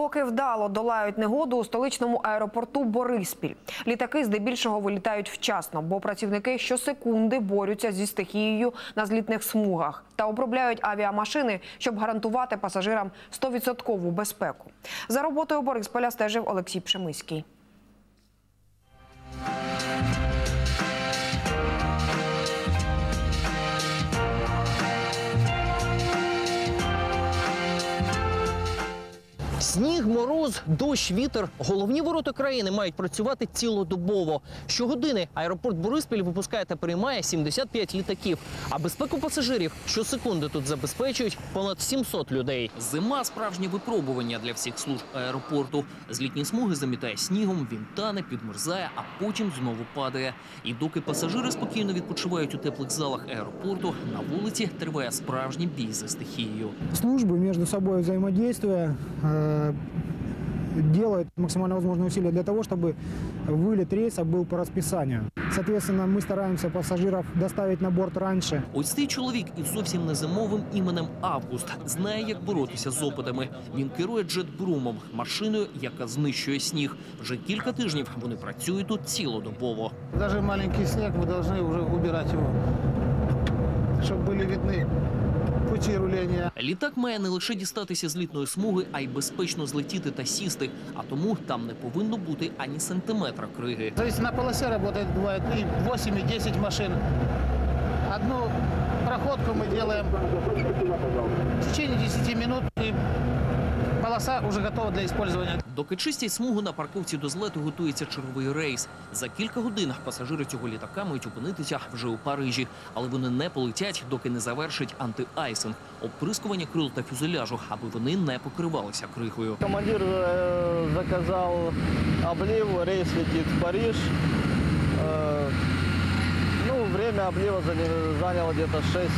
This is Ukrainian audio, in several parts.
поки вдало долають негоду у столичному аеропорту Бориспіль. Літаки здебільшого вилітають вчасно, бо працівники щосекунди борються зі стихією на злітних смугах та обробляють авіамашини, щоб гарантувати пасажирам 100% безпеку. За роботою Борисполя стежив Олексій Пшемиський. Сніг, мороз, дощ, вітер. Головні ворота країни мають працювати цілодобово. Щогодини аеропорт Бориспіль випускає та приймає 75 літаків. А безпеку пасажирів щосекунди тут забезпечують понад 700 людей. Зима справжнє випробування для всіх служб аеропорту. Злітні смуги замітає снігом, він тане, підмерзає, а потім знову падає. І доки пасажири спокійно відпочивають у теплих залах аеропорту, на вулиці триває справжній бій за стихією. службы между собой взаимодействуя э, делают максимально возможные усилия для того, чтобы вылет рейса был по расписанию. Соответственно, мы стараемся пассажиров доставить на борт раньше. Ось цей чоловік із зовсім незимовим іменем Август знає, як боротися з опадами. Він керує джетбрумом, машиною, яка знищує сніг. Вже кілька тижнів вони працюють тут цілодобово. Даже маленький снег вы должны уже убирать его, чтобы были видны пути руления. Літак має не лише дістатися з літної смуги, а й безпечно злетіти та сісти. А тому там не повинно бути ані сантиметра криги. То на полосі работает, буває і 8, і 10 машин. Одну проходку ми делаем полоса уже готова для использования. Доки чистять смугу на парковці до злету готується черговий рейс. За кілька годин пасажири цього літака мають опинитися вже у Парижі, але вони не полетять, доки не завершить антиайсинг – оприскування крил та фюзеляжу, аби вони не покривалися крихою. Командир е, заказав облів, рейс летить в Париж. Е, ну, время облива зайняло десь 6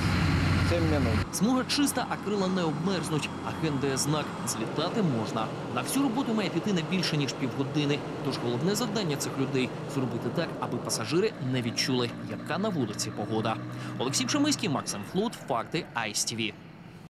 7 минут. Смуга чиста, а крила не обмерзнуть. А хендає знак злітати можна. На всю роботу має піти не більше ніж півгодини. Тож головне завдання цих людей зробити так, аби пасажири не відчули, яка на вулиці погода. Олексій Пшемиський, Максим Флут, факти ISTV.